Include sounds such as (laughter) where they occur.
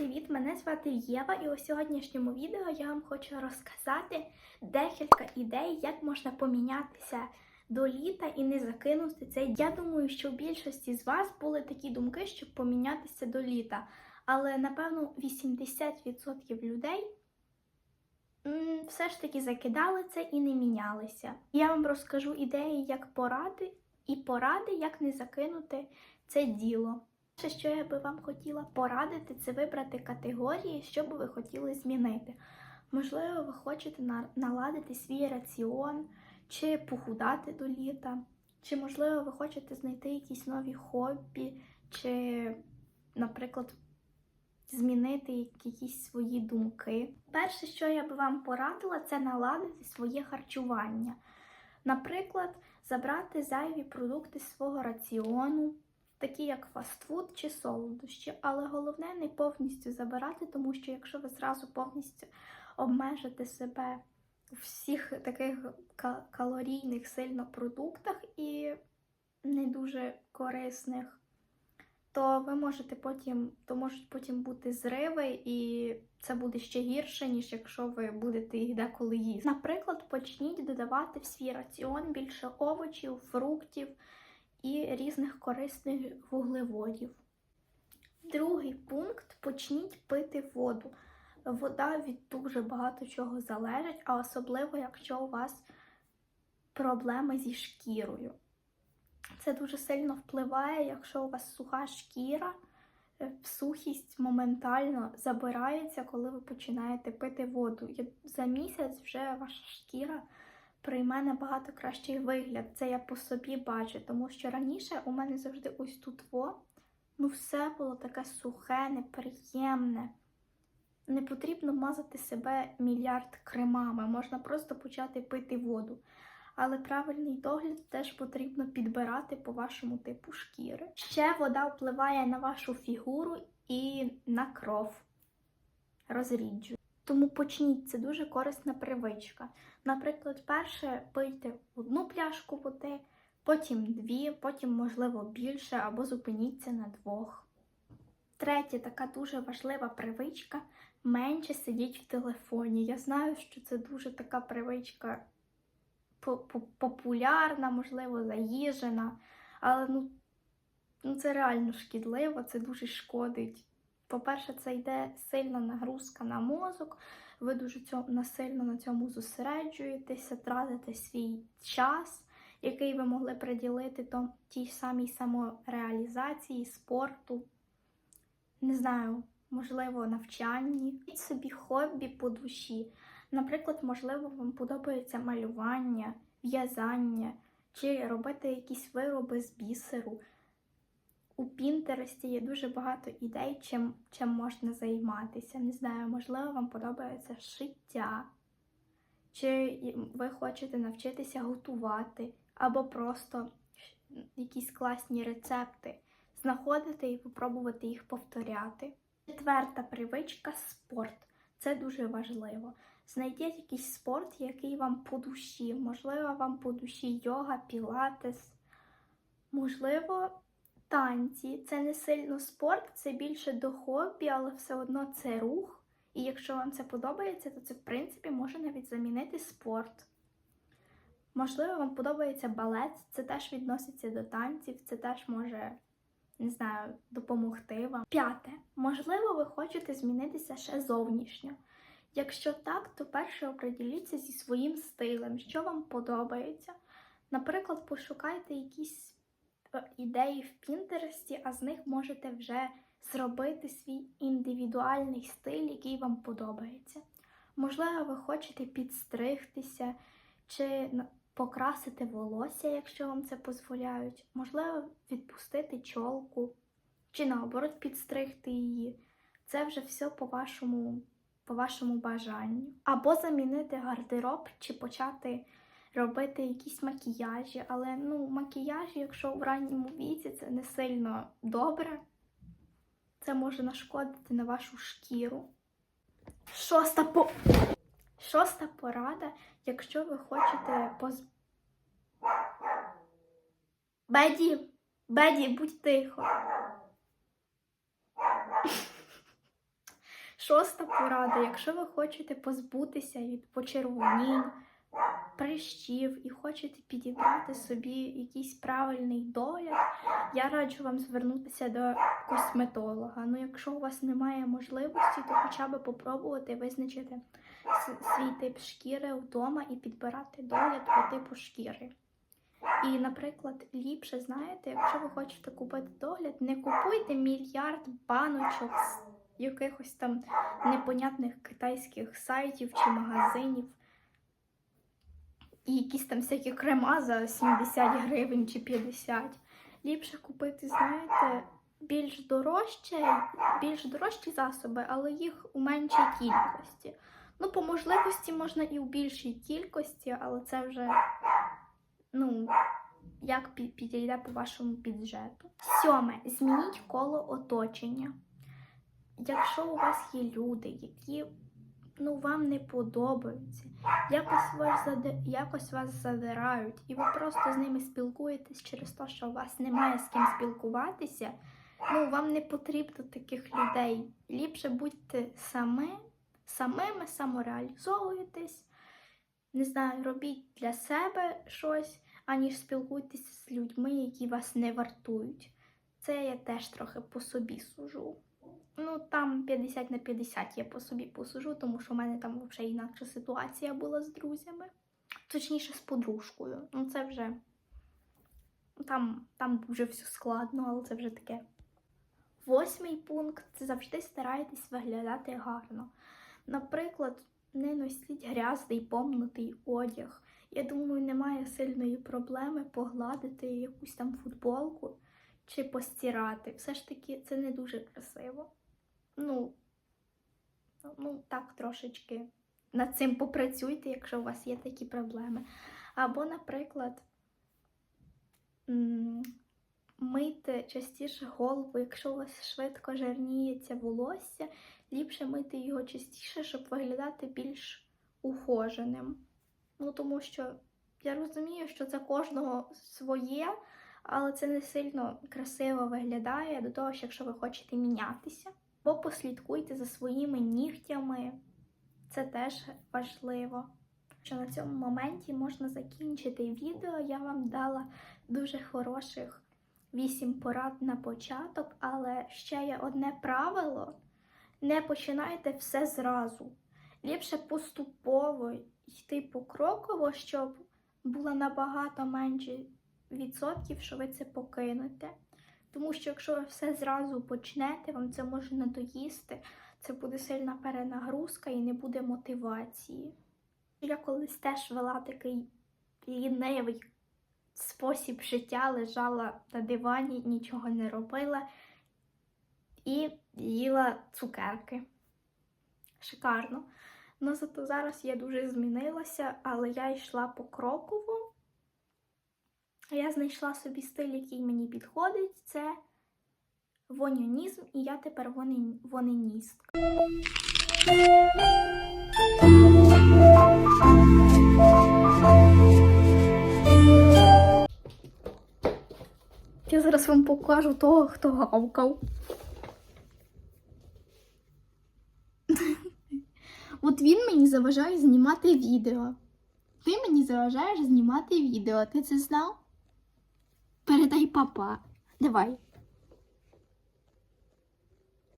привіт! Мене звати Єва, і у сьогоднішньому відео я вам хочу розказати декілька ідей, як можна помінятися до літа і не закинути цей. Я думаю, що у більшості з вас були такі думки, щоб помінятися до літа. Але напевно 80% людей все ж таки закидали це і не мінялися. Я вам розкажу ідеї, як поради, і поради, як не закинути це діло. Перше, що я би вам хотіла порадити, це вибрати категорії, що би ви хотіли змінити. Можливо, ви хочете наладити свій раціон, чи похудати до літа, чи, можливо, ви хочете знайти якісь нові хобі, чи, наприклад, змінити якісь свої думки. Перше, що я би вам порадила, це наладити своє харчування. Наприклад, забрати зайві продукти з свого раціону, такі як фастфуд чи солодощі. Але головне не повністю забирати, тому що якщо ви зразу повністю обмежите себе у всіх таких калорійних сильно продуктах і не дуже корисних, то ви можете потім, то можуть потім бути зриви, і це буде ще гірше, ніж якщо ви будете їх деколи їсти. Наприклад, почніть додавати в свій раціон більше овочів, фруктів і різних корисних вуглеводів. Другий пункт почніть пити воду. Вода від дуже багато чого залежить, а особливо, якщо у вас проблеми зі шкірою. Це дуже сильно впливає, якщо у вас суха шкіра, е, сухість моментально забирається, коли ви починаєте пити воду. За місяць вже ваша шкіра прийме набагато кращий вигляд. Це я по собі бачу, тому що раніше у мене завжди ось тут во, ну все було таке сухе, неприємне. Не потрібно мазати себе мільярд кремами, можна просто почати пити воду. Але правильний догляд теж потрібно підбирати по вашому типу шкіри. Ще вода впливає на вашу фігуру і на кров. Розріджує. Тому почніть, це дуже корисна привичка. Наприклад, перше пийте одну пляшку води, потім дві, потім, можливо, більше, або зупиніться на двох. Третє, така дуже важлива привичка менше сидіть в телефоні. Я знаю, що це дуже така привичка по- по- популярна, можливо, заїжджена, але ну, ну, це реально шкідливо, це дуже шкодить. По-перше, це йде сильна нагрузка на мозок, ви дуже цьому, насильно на цьому зосереджуєтеся, тратите свій час, який ви могли приділити том, тій самій самореалізації, спорту, не знаю, можливо, навчанні. Ідіть собі хобі по душі. Наприклад, можливо, вам подобається малювання, в'язання чи робити якісь вироби з бісеру. У Пінтересті є дуже багато ідей, чим, чим можна займатися. Не знаю, можливо, вам подобається шиття, чи ви хочете навчитися готувати, або просто якісь класні рецепти знаходити і попробувати їх повторяти. Четверта привичка спорт. Це дуже важливо. Знайдіть якийсь спорт, який вам по душі. Можливо, вам по душі йога, пілатес, можливо, танці. Це не сильно спорт, це більше до хобі, але все одно це рух. І якщо вам це подобається, то це, в принципі, може навіть замінити спорт. Можливо, вам подобається балет, це теж відноситься до танців, це теж може, не знаю, допомогти вам. П'яте. Можливо, ви хочете змінитися ще зовнішньо. Якщо так, то перше оприділіться зі своїм стилем, що вам подобається. Наприклад, пошукайте якісь ідеї в Пінтересті, а з них можете вже зробити свій індивідуальний стиль, який вам подобається. Можливо, ви хочете підстригтися чи покрасити волосся, якщо вам це дозволяють. Можливо, відпустити чолку, чи наоборот підстригти її. Це вже все по вашому по вашому бажанню. Або замінити гардероб, чи почати робити якісь макіяжі. Але ну, макіяжі, якщо в ранньому віці, це не сильно добре. Це може нашкодити на вашу шкіру. Шоста по... Шоста порада, якщо ви хочете поз... Беді, Беді, будь тихо. Шоста порада. Якщо ви хочете позбутися від почервонінь, прищів і хочете підібрати собі якийсь правильний догляд, я раджу вам звернутися до косметолога. Ну, якщо у вас немає можливості, то хоча б попробувати визначити свій тип шкіри вдома і підбирати догляд по типу шкіри. І, наприклад, ліпше, знаєте, якщо ви хочете купити догляд, не купуйте мільярд баночок з якихось там непонятних китайських сайтів чи магазинів. І якісь там всякі крема за 70 гривень чи 50. Ліпше купити, знаєте, більш дорожче, більш дорожчі засоби, але їх у меншій кількості. Ну, по можливості можна і в більшій кількості, але це вже, ну, як підійде по вашому бюджету. Сьоме. Змініть коло оточення. Якщо у вас є люди, які ну, вам не подобаються, якось вас, зади... якось вас задирають, і ви просто з ними спілкуєтесь через те, що у вас немає з ким спілкуватися, ну, вам не потрібно таких людей. Ліпше будьте самі, самими, самореалізовуєтесь, не знаю, робіть для себе щось, аніж спілкуйтеся з людьми, які вас не вартують. Це я теж трохи по собі сужу. Ну, там 50 на 50 я по собі посужу, тому що в мене там взагалі інакша ситуація була з друзями. Точніше, з подружкою. Ну, це вже там, там дуже все складно, але це вже таке. Восьмий пункт це завжди старайтесь виглядати гарно. Наприклад, не носіть грязний помнутий одяг. Я думаю, немає сильної проблеми погладити якусь там футболку чи постирати. Все ж таки, це не дуже красиво. Ну, ну так трошечки над цим попрацюйте, якщо у вас є такі проблеми. Або, наприклад, мийте частіше голову, якщо у вас швидко жирніється волосся, ліпше мити його частіше, щоб виглядати більш ухоженим. Ну, тому що я розумію, що це кожного своє, але це не сильно красиво виглядає до того, що якщо ви хочете мінятися. Бо послідкуйте за своїми нігтями, це теж важливо. Що на цьому моменті можна закінчити відео. Я вам дала дуже хороших 8 порад на початок, але ще є одне правило: не починайте все зразу. Ліпше поступово йти покроково, щоб було набагато менше відсотків, що ви це покинете. Тому що якщо ви все зразу почнете, вам це може надоїсти, це буде сильна перенагрузка і не буде мотивації. Я колись теж вела такий лінивий спосіб життя, лежала на дивані, нічого не робила і їла цукерки. Шикарно. Ну, зато зараз я дуже змінилася, але я йшла покроково. Я знайшла собі стиль, який мені підходить. Це вонянізм, і я тепер вони- Я зараз вам покажу того, хто гавкав. (laughs) От він мені заважає знімати відео. Ти мені заважаєш знімати відео. Ти це знав? Передай папа. Давай.